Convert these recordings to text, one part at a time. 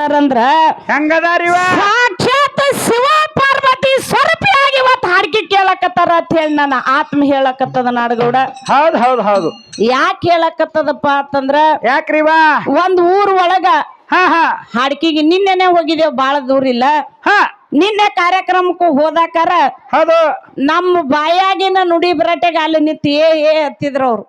ಹೆಂಗದಾರಂದ್ರ? ಹೆಂಗದಾರಿವ? ಸಾಕ್ಷಾತ್ ಶಿವ ಪಾರ್ವತಿ ಸ್ವರೂಪಿಯಾಗಿ ಇವತ್ತು ಹಾಡ್ಕಿ ಕೇಳಕತ್ತಾರ ಅಂತ ಹೇಳಿ ನನ್ನ ಆತ್ಮ ಹೇಳಕತ್ತದ ನಾಡಗೌಡ. ಹೌದ್ ಹೌದ್ ಹೌದು. ಯಾಕೆ ಹೇಳಕತ್ತದಪ್ಪ ಅಂತಂದ್ರ ಯಾಕ್ರಿವಾ? ಒಂದ್ ಊರ್ ಒಳಗ ಹಾ ಹಾ. ಹಾಡ್ಕಿಗೆ ನಿನ್ನೆನೆ ಹೋಗಿದ್ದೇವ್ ಬಾಳ ದೂರ ಇಲ್ಲ. ಹಾ. ನಿನ್ನೆ ಕಾರ್ಯಕ್ರಮಕ್ಕೂ ಹೋದಾಕಾರ ಹೌದು. ನಮ್ಮ ಬಾಯಾಗಿನ ನುಡಿ ಬರಟೆಗೆ ಅಲ್ಲಿ ನಿಂತು ಏ ಏ ಹತ್ತಿದ್ರು ಅವ್ರು.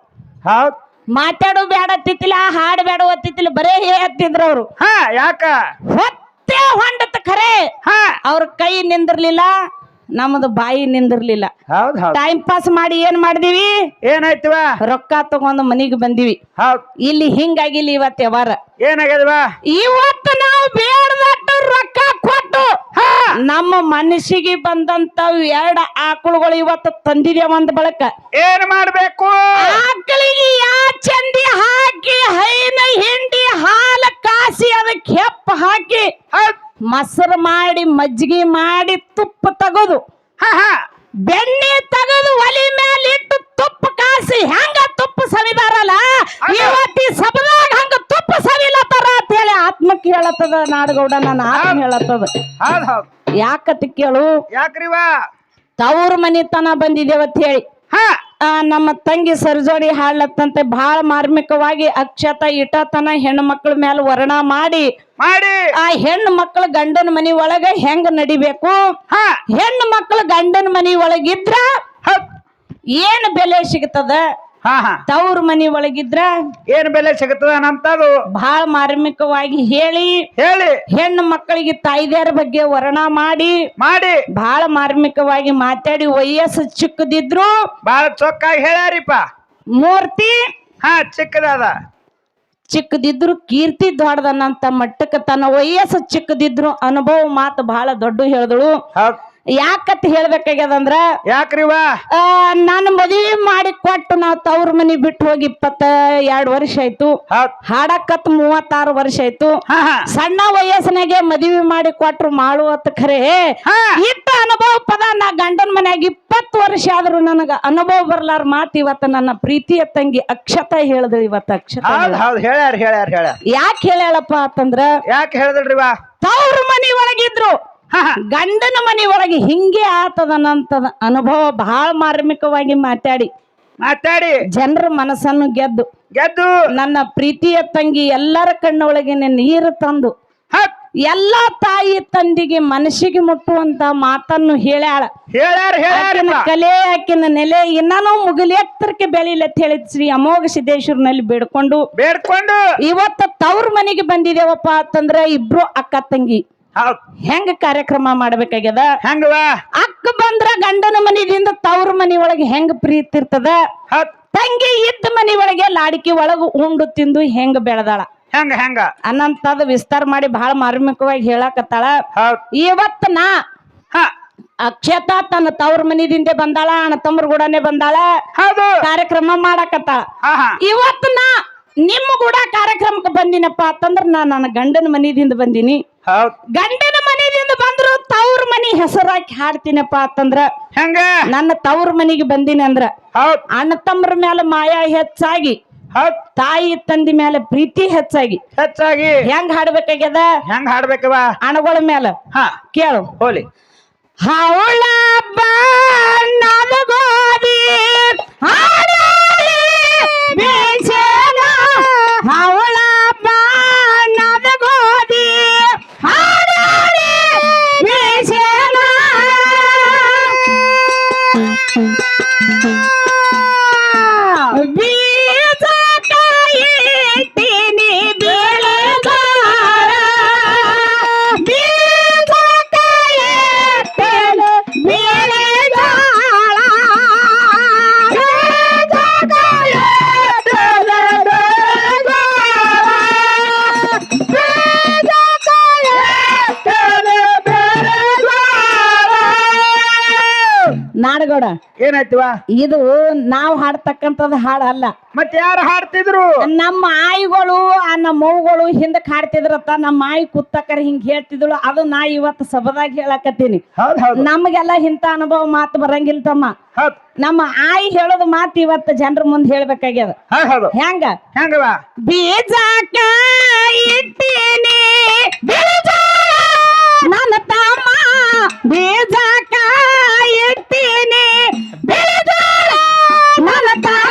ಹೌದ್. ಮಾತಾಡೋ ಬೇಡ ತಿತ್ತಿಲ್ಲ ಹಾಡು ಬೇಡ ಓದ್ತಿತ್ತಿಲ್ಲ ಬರೇ ಹೇಳ್ತಿದ್ರು ಅವರು ಅವ್ರು. ಹಾ ಯಾಕ? ಹೊತ್ತೇ ಹೊಂಡತ ಖರೆ. ಹಾ. ಅವ್ರ ಕೈ ನಿಂದಿರ್ಲಿಲ್ಲ ನಮ್ಮದು ಬಾಯಿ ನಿಂದಿರ್ಲಿಲ್ಲ. ಹೌದ್ ಹೌದ್. ಟೈಮ್ ಪಾಸ್ ಮಾಡಿ ಏನ್ ಮಾಡಿದೀವಿ? ಏನಾಯ್ತವ? ರೊಕ್ಕ ತಗೊಂಡು ಮನಿಗೆ ಬಂದಿವಿ. ಹೌದ್. ಇಲ್ಲಿ ಹಿಂಗಾಗಿಲ್ಲ ಇವತ್ತು ವ್ಯವಹಾರ. ಏನಾಗ್ಯದವ? ಇವತ್ತು ನಾವು ಬೇಡದಟ್ಟು ರೊಕ್ಕ ಕೊಟ್ಟು ನಮ್ಮ ಮನಸ್ಸಿಗೆ ಬಂದಂತ ಎರಡು ಆಕಳುಗಳು ಇವತ್ತು ತಂದಿದ್ದೇವ ಅಂದ ಬಳಕ. ಏನ್ ಮಾಡ್ಬೇಕು? ಆಕಳಿಗೆ ಮೊಸರು ಮಾಡಿ ಮಜ್ಜಿಗೆ ಮಾಡಿ ತುಪ್ಪ ತಗದು. ಬೆಣ್ಣೆ ತಗದು ಒಲಿ ಮೇಲೆ ಇಟ್ಟು ತುಪ್ಪ ಕಾಸಿ. ಹೆಂಗ ತುಪ್ಪ ಸವಿದಾರಲ್ಲ? ಇವತ್ತಿ ಸಬದಾಗ ಹಂಗ ತುಪ್ಪ ಸವಿಲತ್ತಾರ ಅಂತ ಹೇಳಿ ಆತ್ಮಕ್ಕೆ ಹೇಳತ್ತದ ನಾಡಗೌಡ ನನ್ನ ಆತ್ಮ ಹೇಳತ್ತದ. ಯಾಕತಿ ಕೇಳು? ಯಾಕ್ರಿವಾ ತವ್ರ ಮನಿತನ ಬಂದಿದ್ದೇವತ್ ಹೇಳಿ. ಹಾ. ನಮ್ಮ ತಂಗಿ ಸರ್ಜೋಡಿ ಹಾಡ್ಲತ್ತಂತೆ ಬಹಳ ಮಾರ್ಮಿಕವಾಗಿ ಅಕ್ಷತ ಇಟತನ ಹೆಣ್ಣು ಮಕ್ಕಳ ಮೇಲೆ ವರ್ಣ ಮಾಡಿ ಮಾಡಿ. ಆ ಹೆಣ್ಣು ಮಕ್ಕಳ ಗಂಡನ ಮನಿ ಒಳಗ ಹೆಂಗ ನಡಿಬೇಕು? ಹಾ. ಹೆಣ್ಣು ಮಕ್ಕಳು ಗಂಡನ ಮನಿ ಒಳಗಿದ್ರ ಏನ್ ಬೆಲೆ ಸಿಗ್ತದ? ತವ್ರ ಮನಿ ಒಳಗಿದ್ರ ಏನ್ ಬೆಲೆ ಸಿಗುತ್ತದ ನಮ್ತದು ಬಹಳ ಮಾರ್ಮಿಕವಾಗಿ ಹೇಳಿ ಹೇಳಿ. ಹೆಣ್ಣು ಮಕ್ಕಳಿಗೆ ತಾಯಿದ್ಯಾರ ಬಗ್ಗೆ ವರ್ಣ ಮಾಡಿ ಮಾಡಿ. ಬಹಳ ಮಾರ್ಮಿಕವಾಗಿ ಮಾತಾಡಿ ವಯಸ್ಸು ಚಿಕ್ಕದಿದ್ರು ಬಹಳ ಚೊಕ್ಕಾಗಿ ಹೇಳ್ಯಾರಿಪ್ಪ. ಮೂರ್ತಿ ಹಾ ಚಿಕ್ಕದಾದ. ಚಿಕ್ಕದಿದ್ರು ಕೀರ್ತಿ ದೊಡ್ಡದನ್ನಂತ ಮಟ್ಟಕ್ಕೆ ತನ್ನ ವಯಸ್ಸು ಚಿಕ್ಕದಿದ್ರು ಅನುಭವ ಮಾತು ಬಹಳ ದೊಡ್ಡ ಹೇಳಿದಳು. ಯಾಕತ್ ಹೇಳ್ಬೇಕಾಗ್ಯದಂದ್ರ ಯಾಕ್ರಿವ ಆ, ನಾನು ಮದುವೆ ಮಾಡಿ ಕೊಟ್ಟು ನಾವು ತವ್ರ ಮನಿ ಬಿಟ್ಟು ಹೋಗಿ ಇಪ್ಪತ್ತ ಎರಡು ವರ್ಷ ಆಯ್ತು. ಹಾಡಕತ್ ಮೂವತ್ತಾರು ವರ್ಷ ಆಯ್ತು. ಸಣ್ಣ ವಯಸ್ಸಿನಾಗೆ ಮದುವೆ ಮಾಡಿ ಕೊಟ್ರು ಮಾಡುವತ್ ಖರೆ. ಇಟ್ಟ ಅನುಭವ ಪದ ನಾ ಗಂಡನ ಮನ್ಯಾಗ ಇಪ್ಪತ್ತು ವರ್ಷ ಆದ್ರೂ ನನಗ ಅನುಭವ ಬರ್ಲಾರ ಮಾತು ಇವತ್ತ ನನ್ನ ಪ್ರೀತಿಯ ತಂಗಿ ಅಕ್ಷತ ಹೇಳಿದ್ರು ಇವತ್ತ ಅಕ್ಷತ ಯಾಕೆ ಹೇಳ್ಯಾಳಪ್ಪ ಅಂತಂದ್ರ ಯಾಕೆ ಹೇಳಿದ್ರಿವಾ ತವ್ರ ಮನಿ ಒಳಗಿದ್ರು ಗಂಡನ ಮನೆ ಒಳಗೆ ಹಿಂಗೆ ಆತದನಂತದ ಅನುಭವ ಬಹಳ ಮಾರ್ಮಿಕವಾಗಿ ಮಾತಾಡಿ. ಮಾತಾಡಿ. ಜನರ ಮನಸ್ಸನ್ನು ಗೆದ್ದು. ಗೆದ್ದು. ನನ್ನ ಪ್ರೀತಿಯ ತಂಗಿ ಎಲ್ಲರ ಕಣ್ಣೊಳಗಿನ ನೀರು ತಂದು. ಎಲ್ಲಾ ತಾಯಿ ತಂದಿಗೆ ಮನಸ್ಸಿಗೆ ಮುಟ್ಟುವಂತ ಮಾತನ್ನು ಹೇಳ್ಯಾಳ. ಆಕಿನ ಕಲೆ ಆಕಿನ ನೆಲೆ ಇನ್ನೂ ಮುಗಿಲೆತ್ತರಕ್ಕೆ ಬೆಳಿಲ್ಲ ಬೆಳಿಲಿ ಅಂತ ಹೇಳಿ ಶ್ರೀ ಅಮೋಘ ಸಿದ್ದೇಶ್ವರನಲ್ಲಿ ಬೇಡ್ಕೊಂಡು. ಬೇಡ್ಕೊಂಡು. ಇವತ್ತ ತವ್ರ ಮನೆಗೆ ಬಂದಿದೇವಪ್ಪ ಅಂತಂದ್ರೆ ಇಬ್ರು ಅಕ್ಕ ತಂಗಿ. ಹೆಂಗ ಕಾರ್ಯಕ್ರಮ ಮಾಡ್ಬೇಕಾಗ್ಯದ? ಹೆಂಗ ಅಕ್ಕ ಬಂದ್ರ ಗಂಡನ ಮನಿದಿಂದ ತವ್ರ ಮನಿ ಒಳಗೆ ಹೆಂಗ ಪ್ರೀತಿ ಇರ್ತದ? ತಂಗಿ ಇದ್ದ ಮನಿ ಒಳಗೆ ಲಾಡಿಕೆ ಒಳಗ ಉಂಡು ತಿಂದು ಹೆಂಗ ಬೆಳೆದಾಳ? ಹೆಂಗ ಹೆಂಗ? ಅನ್ನಂತದ ವಿಸ್ತಾರ ಮಾಡಿ ಬಹಳ ಮಾರ್ಮಿಕವಾಗಿ ಹೇಳಕತ್ತಾಳ. ಇವತ್ತ ನಾ ಅಕ್ಷತ ತನ್ನ ತವ್ರ ಮನಿದಿಂದ ಬಂದಾಳ ಅಣ್ಣ ತಮ್ಮರ ಕೂಡನೆ ಬಂದಾಳ. ಹೌದು. ಕಾರ್ಯಕ್ರಮ ಮಾಡಕತ್ತಾಳ. ಇವತ್ತು ನಾ ನಿಮ್ಮ ಕೂಡ ಕಾರ್ಯಕ್ರಮಕ್ಕೆ ಬಂದಿನಪ್ಪ ಅಂತಂದ್ರ ನಾನು ನನ್ನ ಗಂಡನ ಮನಿದಿಂದ ಬಂದಿನಿ. ಗಂಡನ ಮನಿದಿಂದ ಬಂದ್ರು ತವ್ರ ಮನಿ ಹೆಸರಾಕಿ ಹಾಡ್ತೀನಪ್ಪ ಅಂತಂದ್ರ ಹೆಂಗ? ನನ್ನ ತವ್ರ ಮನಿಗೆ ಬಂದಿನಿ ಅಂದ್ರ ಅಣ್ಣ ತಮ್ಮರ ಮೇಲೆ ಮಾಯಾ ಹೆಚ್ಚಾಗಿ ತಾಯಿ ತಂದಿ ಮೇಲೆ ಪ್ರೀತಿ ಹೆಚ್ಚಾಗಿ. ಹೆಚ್ಚಾಗಿ. ಹೆಂಗ್ ಹಾಡ್ಬೇಕಾಗ್ಯದ? ಹೆಂಗ್ ಹಾಡ್ಬೇಕವ ಅಣಗಳ ಮೇಲೆ ಹಾ. ಕೇಳು. ಹೋಲಿ. ಹೌಳ ನಮಗೋದಿ ಹಾಡಿ ಹಾಡಲಿ ನಾಡಗೌಡ. ಏನಾಯ್ತಿವಾ ಇದು ನಾವು ನಾವ್ ಹಾಡ ಅಲ್ಲ. ಮತ್ತೆ ಯಾರು ಹಾಡ್ತಿದ್ರು? ನಮ್ಮ ಆಯಿಗಳು ಆ ನಮ್ಮ ಅವ್ಗಳು ಹಿಂದಕ್ಕೆ ಹಾಡ್ತಿದ್ರತ್ತ ನಮ್ಮ ಆಯಿ ಕುತ್ತಕ್ಕರ ಹಿಂಗ್ ಹೇಳ್ತಿದ್ಳು ಅದು ನಾ ಇವತ್ತು ಸಭದಾಗ ಹೇಳಕತ್ತೀನಿ. ನಮಗೆಲ್ಲ ಇಂತ ಅನುಭವ ಮಾತು ಬರಂಗಿಲ್ಲ ತಮ್ಮ. ನಮ್ಮ ಆಯಿ ಹೇಳೋದು ಮಾತು ಇವತ್ತು ಜನರ ಮುಂದೆ ಹೇಳ್ಬೇಕಾಗ್ಯದ. ಹೆಂಗ? ಹೆಂಗವ ಬೀಜ ಇಟ್ಟೇನೆ ನನ್ನ ತಮ್ಮ ಬೀಜ ಇಟ್ಟ ಬೆಳೆದಾಳ ಮಲತಾಳ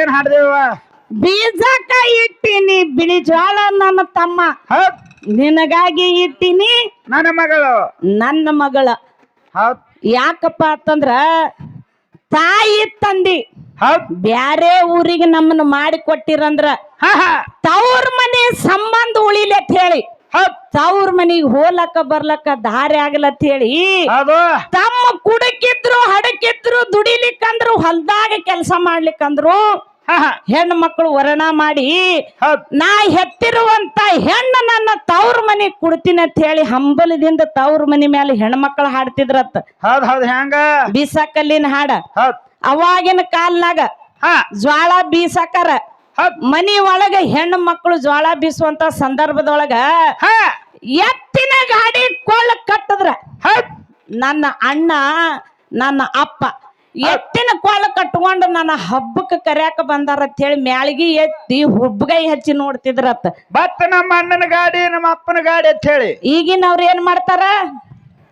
ಏನ್ ಹಾಡ್ದೇವ? ಬೀಜಕ್ಕ ಇಟ್ಟಿನಿ ಬಿಳಿ ಜ್ವಾಳ ನನ್ನ ತಮ್ಮ. ಹೌದ್. ನಿನಗಾಗಿ ಇಟ್ಟಿನಿ. ನನ್ನ ಮಗಳು. ನನ್ನ ಮಗಳ. ಹೌದ್. ಯಾಕಪ್ಪ ಅಂತಂದ್ರ ತಾಯಿ ತಂದಿ. ಹೌದ್. ಬ್ಯಾರೆ ಊರಿಗೆ ನಮ್ಮನ್ನ ಮಾಡಿ ಕೊಟ್ಟಿರಂದ್ರ ತವ್ರ ಮನೆ ಸಂಬಂಧ ಉಳಿಲೆ ಹೇಳಿ. ತವ್ರ ಮನಿಗ್ ಹೋಲಕ್ಕ ಬರ್ಲಕ್ಕ ದಾರಿ ಆಗಲತ್ ಹೇಳಿ. ಹೌದು ತಮ್ಮ ಕುಡಕಿದ್ರು ಹಡಕಿದ್ರು ದುಡಿಲಿಕ್ಕಂದ್ರು ಹೊಲ್ದಾಗ ಕೆಲಸ ಮಾಡ್ಲಿಕ್ಕಂದ್ರು ಹೆಣ್ಣು ಮಕ್ಕಳು ವರ್ಣ ಮಾಡಿ ಹೌದ್. ನಾ ಹೆತ್ತಿರುವಂತ ಹೆಣ್ಣು ನನ್ನ ತವ್ರ ಮನೆ ಕುಡ್ತೀನಿ ಅಂತ ಹೇಳಿ ಹಂಬಲದಿಂದ ತವ್ರ ಮನಿ ಮೇಲೆ ಹೆಣ್ಮಕ್ಳು ಹಾಡ್ತಿದ್ರತ್ತ ಹಾಡ್ತಿದ್ರತ್. ಹೌದ್ ಹೆಂಗ? ಬೀಸಕಲ್ಲಿನ ಹಾಡ. ಅವಾಗಿನ ಕಾಲ್ನಾಗ ಹಾ. ಜ್ವಾಳ ಬೀಸಕರ ಮನಿ ಒಳಗ ಹೆಣ್ಣು ಮಕ್ಕಳು ಜ್ವಾಳ ಬೀಸುವಂತ ಸಂದರ್ಭದೊಳಗ ಹಾ. ಎತ್ತಿನ ಗಾಡಿ ಕೊಳ್ಳ ಕಟ್ಟದ್ರ. ನನ್ನ ಅಣ್ಣ ನನ್ನ ಅಪ್ಪ ಎತ್ತಿನ ಕೊಳ್ಳ ಕಟ್ಕೊಂಡು ನನ್ನ ಹಬ್ಬಕ್ಕೆ ಕರ್ಯಾಕ ಬಂದಾರ ಅಂತ ಹೇಳಿ ಮ್ಯಾಳ್ಗಿ ಎತ್ತಿ ಹುಬ್ಬಗೈ ಹಚ್ಚಿ ನೋಡ್ತಿದ್ರತ್ತ ಬತ್ ನಮ್ಮ ಅಣ್ಣನ ಗಾಡಿ ನಮ್ಮ ಅಪ್ಪನ ಗಾಡಿ ಅಂತ ಹೇಳಿ. ಈಗಿನವ್ರು ಏನ್ ಮಾಡ್ತಾರ?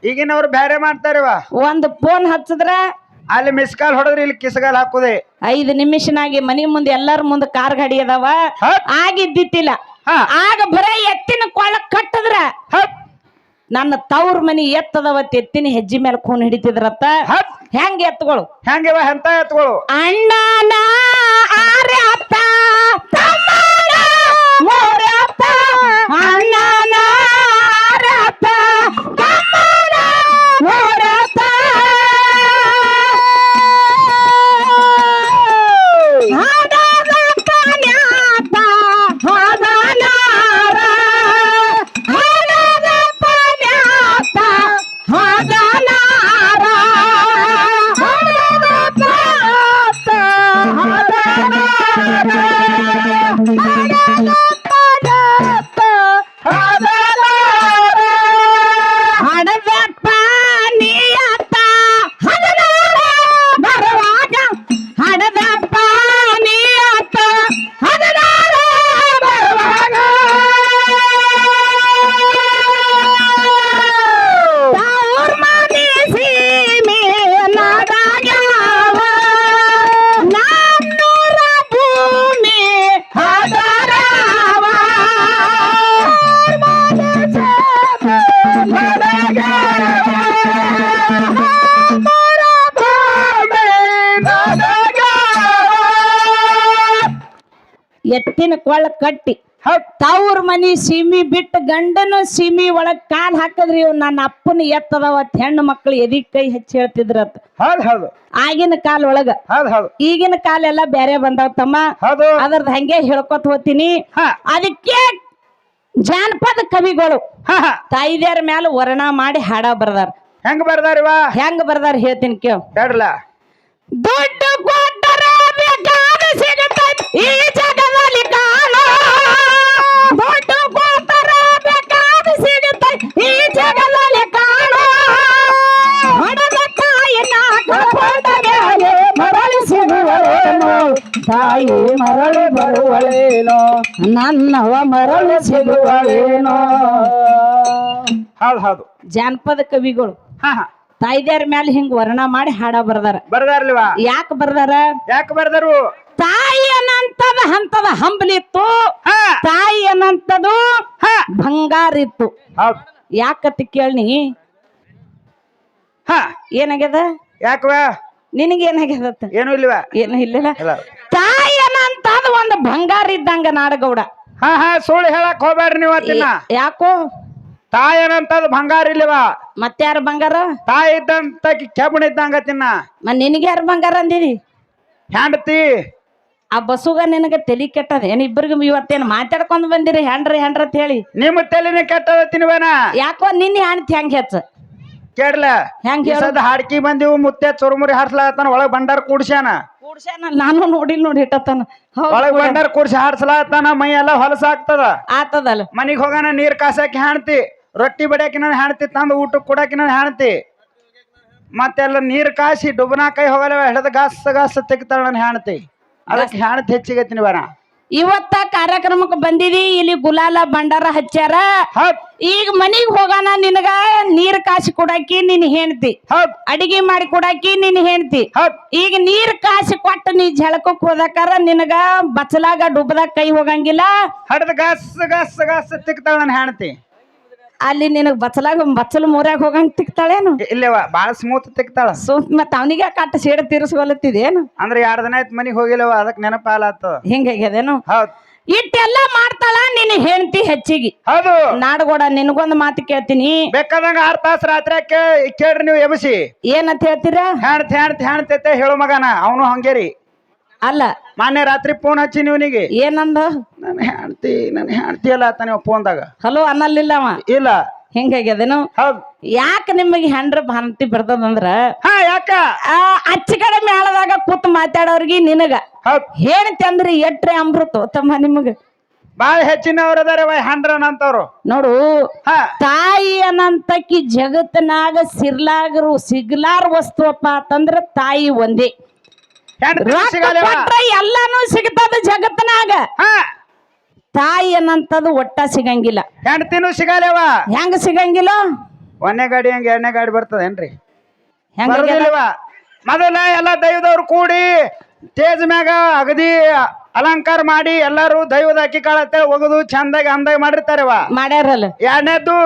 ಈಗಿನವ್ರು ಬೇರೆ ಮಾಡ್ತಾರವ. ಒಂದು ಫೋನ್ ಹಚ್ಚದ್ರ ಅಲ್ಲಿ ಮಿಸ್ ಕಾಲ್ ಹೊಡೆದ್ರೆ ಇಲ್ಲಿ ಕಿಸಗಾಲ್ ಹಾಕುದೆ. ಐದು ನಿಮಿಷನಾಗಿ ಮನಿ ಮುಂದೆ ಎಲ್ಲರ ಮುಂದೆ ಕಾರ್ ಗಾಡಿ ಅದಾವ. ಆಗಿದ್ದಿತ್ತಿಲ್ಲ ಆಗ ಬರೇ ಎತ್ತಿನ ಕೊಳ್ಳ ಕಟ್ಟದ್ರ. ನನ್ನ ತವ್ರ ಮನಿ ಎತ್ತದವತ್ ಎತ್ತಿನ ಹೆಜ್ಜೆ ಮೇಲೆ ಖೂನ್ ಹಿಡಿತಿದ್ರತ್ತ. ಹೆಂಗ ಎತ್ತುಗಳು ಹೆಂಗಿವ ಎಂತ ಎತ್ತಗಳು ಅಣ್ಣ ಆರ್ಯಾತ ಅಪ್ಪ ಮೂರ್ಯಾತ ಎತ್ತಿನ ಕೊಳ್ಳ ಕಟ್ಟಿ. ತವ್ರ ಮನಿ ಸೀಮಿ ಬಿಟ್ಟು ಗಂಡನ ಸೀಮಿ ಒಳಗ್ ಕಾಲ್ ಹಾಕದ್ರಿ ಇವ್ ನನ್ನ ಅಪ್ಪನ ಎತ್ತದವತ್ ಹೆಣ್ಣು ಮಕ್ಳು ಎದಿ ಕೈ ಹೆಚ್ಚಿ ಹೇಳ್ತಿದ್ರತ್ ಹೌದು ಆಗಿನ ಕಾಲ ಒಳಗ. ಈಗಿನ ಕಾಲ ಎಲ್ಲ ಬೇರೆ ಬಂದಾವ ತಮ್ಮ. ಅದ್ರದ್ ಹಂಗೆ ಹೇಳ್ಕೊತ ಹೋತೀನಿ ಹಾ. ಅದಕ್ಕೆ ಜಾನಪದ ಕವಿಗಳು ತಾಯಿದೇರ ಮ್ಯಾಲ ವರ್ಣ ಮಾಡಿ ಹಾಡ ಬರ್ದಾರ. ಹೆಂಗ್ ಬರ್ದಾರ ಹೆಂಗ್ ಬರ್ದಾರ ಹೇಳ್ತೀನಿ ಕೇಳ. ದೊಡ್ಡ ಕೊಟ್ಟರೆ ತಾಯಿ ಮರಳಿ ಬರುವಳೇನೋ? ನನ್ನವ ಮರಳಿ ಸಿಗುವಳೇನೋ? ಹೌದ್ ಹೌದು ಜಾನಪದ ಕವಿಗಳು. ಹಾ ಹಾ. ತಾಯಿದೇರ ಮ್ಯಾಲ ಹಿಂಗ್ ವರ್ಣ ಮಾಡಿ ಹಾಡ ಬರ್ದಾರ. ಬರ್ದಾರ್ಲಿವಾ? ಯಾಕೆ ಬರ್ದಾರ? ಯಾಕೆ ಬರ್ದಾರು? ತಾಯಿ ಅನಂತದ ಹಂತದ ಹಂಬಲಿತ್ತು. ತಾಯಿ ಅನಂತದು ಬಂಗಾರಿತ್ತು. ಯಾಕತ್ತಿ ಕೇಳಿ ಹಾ. ಏನಾಗ್ಯದ? ಯಾಕವಾ ನಿನಗೇನಾಗ್ಯದ ಏನು ಇಲ್ವಾ ಏನು ಇಲ್ಲ. ಅನ್ನಂತದ ಒಂದು ಬಂಗಾರ ಇದ್ದಂಗ ನಾಡಗೌಡ. ಹಾ ಹಾ ಸುಳ್ಳು ಹೇಳಕ್ ಹೋಗ್ಬೇಡ್ರಿ ನೀವು ಅತ್ತಿನ ಯಾಕೋ? ತಾಯನಂತದ್ ಬಂಗಾರ ಇಲ್ಲವ. ಮತ್ಯಾರ ಬಂಗಾರ? ತಾಯಿ ಇದ್ದಂತ ಕೆಬ್ಬಣ ಇದ್ದಂಗ ತಿನ್ನ ಮತ್ ನಿನಗೆ ಯಾರು ಬಂಗಾರ ಅಂದಿದಿ? ಹೆಂಡತಿ. ಆ ಬಸ್ಸುಗ ನಿನಗೆ ತಲಿ ಕೆಟ್ಟದ. ಏನ್ ಇಬ್ಬರಿಗೂ ಇವತ್ತೇನು ಮಾತಾಡ್ಕೊಂಡ್ ಬಂದಿರಿ? ಹೆಂಡ್ರಿ ಹೆಂಡ್ರ ಅಂತ ಹೇಳಿ. ನಿಮ್ಮ ತಲೆನೇ ಕೆಟ್ಟದ ತಿನ್ವೇನ ಯಾಕೋ ನಿನ್ನ ಹೆಂಡತಿ ಹೆಂಗ್ ಹೆಚ್ಚ? ಕೇಳ ಹೆಂಗ್ ಹಾಡ್ಕಿ ಬಂದಿವು ಮುತ್ತೆ ಚುರುಮುರಿ ಹಾರ್ಸ್ಲಾತನ ಒಳಗ್ ಭಂಡಾರ ಕೂಡ್ಸ್ಯಾನ. ಕೂಡ್ಸ್ಯಾನ ನಾನು ನೋಡಿಲ್ ನೋಡಿ ಇಟ್ಟತನ ಒಳಗ್ ಭಂಡಾರ ಕೂಡ್ಸಿ ಹಾಡ್ಸ್ಲಾತಾನ ಮೈ ಎಲ್ಲ ಹೊಲಸ ಆಗ್ತದ. ಆತದಲ್ಲ. ಮನಿಗ್ ಹೋಗಾನ ನೀರ್ ಕಾಸಕ್ಕೆ ಹೆಣ್ತಿ ರೊಟ್ಟಿ ಬಡಿಯಾಕಿನ ಹೆಣ್ತಿ ತಂದು ಊಟಕ್ಕೆ ಕೊಡಾಕಿನ ಹೆಣ್ತಿ ಮತ್ತೆಲ್ಲ ನೀರ್ ಕಾಸಿ ಡುಬನಾ ಕೈ ಹೋಗಲ್ಲ ಹಿಡಿದು ಗಾಸ್ ಗಾಸ್ ತೆಗಿತಾಳ ನಾನು ಹೆಣ್ತಿ ಅದಕ್ಕೆ ಹೆಣ್ತಿ ಹೆಚ್ಚಿಗೆ ತಿನ್ಬೇಡ ಇವತ್ತ ಕಾರ್ಯಕ್ರಮಕ್ಕೆ ಬಂದಿದಿ ಇಲ್ಲಿ ಗುಲಾಲ ಭಂಡಾರ ಹಚ್ಚಾರ ಈಗ ಮನಿಗ್ ಹೋಗಾನ ನಿನಗ ನೀರ್ ಕಾಸಿ ಕೊಡಾಕಿ ನಿನ್ ಹೆಂಡತಿ ಹೌದ್. ಅಡಿಗೆ ಮಾಡಿ ಕೊಡಾಕಿ ನಿನ್ ಹೆಂಡತಿ ಹೌದ್. ಈಗ ನೀರ್ ಕಾಸಿ ಕೊಟ್ಟು ನೀ ಝಳಕಕ್ ಹೋದಕ್ಕಾರ ನಿನಗ ಬಚ್ಚಲಾಗ ಡುಬ್ಬದಾಗ ಕೈ ಹೋಗಂಗಿಲ್ಲ. ಹಡದ ಗಸ್ ಗಸ್ ಗಸ್ ತಿಕ್ತಾಳ ನನ್ನ ಅಲ್ಲಿ ನಿನಗ್ ಬಚ್ಚಲಾಗ ಬಚ್ಚಲು ಮೂರ್ಯಾಗ ಹೋಗಂಗ್ ತಿಕ್ತಾಳೇನು? ಇಲ್ಲವ ಬಾಳ ಸ್ಮೂತ್ ತಿಕ್ತಾಳ. ಸೊ ಮತ್ತ ಅವನಿಗೆ ಕಟ್ಟ ಸೇಡ ತೀರಿಸ್ಕೊಲತ್ತಿದೇನು ಅಂದ್ರೆ ಎರಡ್ ದಿನ ಆಯ್ತು ಮನಿಗ್ ಹೋಗಿಲ್ಲವ ಅದಕ್ ನೆನಪಾಲಾತ ಹಿಂಗಾಗ್ಯದೇನು ಹೌದ್. ಇಟ್ಟೆಲ್ಲ ಮಾಡ್ತಾಳ ನಿನ್ನ ಹೆಂಡತಿ ಹೆಚ್ಚಿಗೆ. ಹೌದು. ನಾಡಗೋಡ ನಿನಗೊಂದು ಮಾತು ಕೇಳ್ತೀನಿ. ಬೇಕಾದಂಗ ಆರ್ ತಾಸ ರಾತ್ರಿ ಕೇಳ್ರಿ ನೀವು ಎಬಸಿ. ಏನಂತ ಹೇಳ್ತೀರಾ? ಹೆಣ್ತಿ ಹೆಣ್ತಿ ಹೆಣ್ತೈತೆ ಹೇಳು ಮಗನ ಅವನು ಹಂಗೇರಿ. ಅಲ್ಲ. ಮೊನ್ನೆ ರಾತ್ರಿ ಫೋನ್ ಹಚ್ಚಿ ನೀವನಿಗೆ ಏನಂದ? ನನ್ನ ಹೆಂಡತಿ ನನ್ನ ಹೆಣ್ತಿ ಅಲ್ಲ ಆತ ನೀವು ಫೋನ್ದಾಗ ಹಲೋ ಅನ್ನಲ್ಲಿಲ್ಲ ಅವ. ಇಲ್ಲ. ಹಿಂಗಾಗ್ಯದೇನು ಹೌದ್. ಯಾಕೆ ನಿಮಗೆ ಹೆಂಡ್ರ ಭಾಂತಿ ಬರ್ತದಂದ್ರ ಹಾ ಯಾಕ? ಅಚ್ಚ ಕಡೆ ಮೇಳದಾಗ ಕೂತ್ ಮಾತಾಡೋರ್ಗಿ ನಿನಗ. ಹೌದ್. ಹೇಳ್ತಿ ಅಂದ್ರೆ ಎಟ್ರೆ ಅಮೃತ ತಮ್ಮ ನಿಮಗ. ಬಾಳ ಹೆಚ್ಚಿನವ್ರ ವೈ ಹಂಡ್ರನ್ ಅಂತವ್ರು ನೋಡು ಹಾ. ತಾಯಿ ಅನ್ನಂತಕಿ ಜಗತ್ತಿನಾಗ ಸಿರ್ಲಾಗರು ಸಿಗ್ಲಾರ ವಸ್ತುವಪ್ಪ ಅಂತಂದ್ರ ತಾಯಿ ಒಂದೇ ಹೆಣ್ತಿ ರೊಕ್ಕ ಸಿಗಲ್ಲವ ಕೊಟ್ರ ಎಲ್ಲಾನು ಸಿಗತದ ಜಗತ್ತನಾಗ. ಹಾ. ತಾಯಿ ಅನ್ನಂತದ್ದು ಒಟ್ಟ ಸಿಗಂಗಿಲ್ಲ. ಹೆಂಡತಿನು ಸಿಗಲ್ಲವ? ಹೆಂಗ ಸಿಗಂಗಿಲ್ಲ? ಒಂದೇ ಗಾಡಿ ಹಂಗ ಎರಡನೇ ಗಾಡಿ ಬರ್ತದೇನ್ರಿ ಹೆಂಗಿಲ್ವ ಮೊದಲ ಎಲ್ಲ ದೈವದವ್ರು ಕೂಡಿ ಸ್ಟೇಜ್ ಮ್ಯಾಗ ಅಗದಿ ಅಲಂಕಾರ ಮಾಡಿ ಎಲ್ಲಾರು ದೈವದ ಅಕ್ಕಿ ಕಾಳತ್ತೆ ಒಗದು ಚಂದಾಗಿ ಅಂದಾಗಿ ಮಾಡಿರ್ತಾರವ. ಮಾಡ್ಯಾರಲ್ಲ? ಎರಡನೇದ್ದು